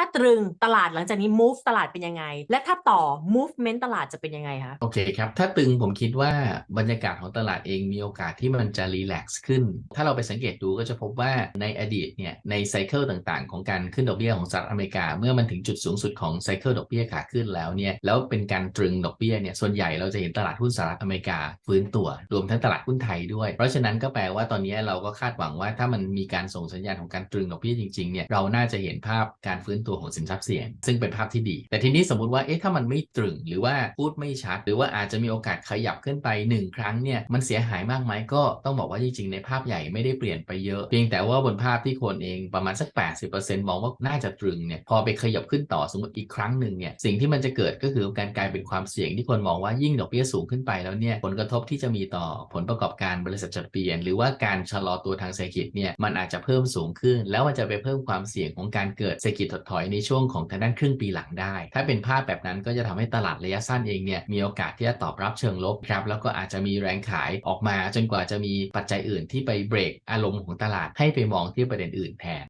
ถ้าตรึงตลาดหลังจากนี้ move ตลาดเป็นยังไง และถ้าต่อ movement ตลาดจะเป็นยังไงคะโอเคครับ ถ้าตึงผมคิดว่าบรรยากาศของตลาดเองมีโอกาสที่มันจะรีแลกซ์ขึ้น ถ้าเราไปสังเกตดูก็จะพบว่าในอดีตเนี่ยในไซเคิลต่างๆ ของการขึ้นดอกเบี้ยของสหรัฐอเมริกา เมื่อมันถึงจุดสูงสุดของไซเคิลดอกเบี้ยขาขึ้นแล้วเนี่ยแล้วเป็นการตรึงดอกเบี้ยเนี่ยส่วนใหญ่เราจะเห็นตลาดหุ้นสหรัฐอเมริกาฟื้นตัว รวมทั้งตลาดหุ้นไทยด้วย เพราะฉะนั้นก็แปลว่าตอนนี้เราก็คาดหวังว่าถ้ามันมีการส่งสัญญาณของการตรึงดอกเบี้ยจริงๆเนี่ยเราน่าจะเห็นภาพการฟื้นตัวัวของสินทรัพย์เสี่ยง ซึ่งเป็นภาพที่ดี แต่ทีนี้สมมติว่าเอ๊ะถ้ามันไม่ตรึงหรือว่าพูดไม่ชัด หรือว่าอาจจะมีโอกาสขยับขึ้นไป 1 ครั้งเนี่ยมันเสียหายมากไหมก็ต้องบอกว่าจริงๆในภาพใหญ่ไม่ได้เปลี่ยนไปเยอะเพียงแต่ว่าบนภาพที่คนเองประมาณสัก 80%มองว่าน่าจะตรึงเนี่ยพอไปขยับขึ้นต่อสมมติอีกครั้งหนึ่งเนี่ยสิ่งที่มันจะเกิดก็คือการกลายเป็นความเสี่ยงที่คนมองว่ายิ่งดอกเบี้ยสูงขึ้นไปแล้วเนี่ยผลกระทบที่จะมีต่อผลประกอบการบริษัทจดทะเบียน หรือว่าการชะลอตัวทางเศรษฐกิจเนี่ยมันอาจจะเพิ่มสูงขึ้น แล้วมันจะไปเพิ่มความเสี่ยงของการเกิดเศรษฐกิจถดถอยในช่วงของทางด้านครึ่งปีหลังได้ ถ้าเป็นภาพแบบนั้นก็จะทำให้ตลาดระยะสั้นเองเนี่ยมีโอกาสที่จะตอบรับเชิงลบครับแล้วก็อาจจะมีแรงขายออกมาจนกว่าจะมีปัจจัยอื่นที่ไปเบรกอารมณ์ของตลาดให้ไปมองที่ประเด็นอื่นแทน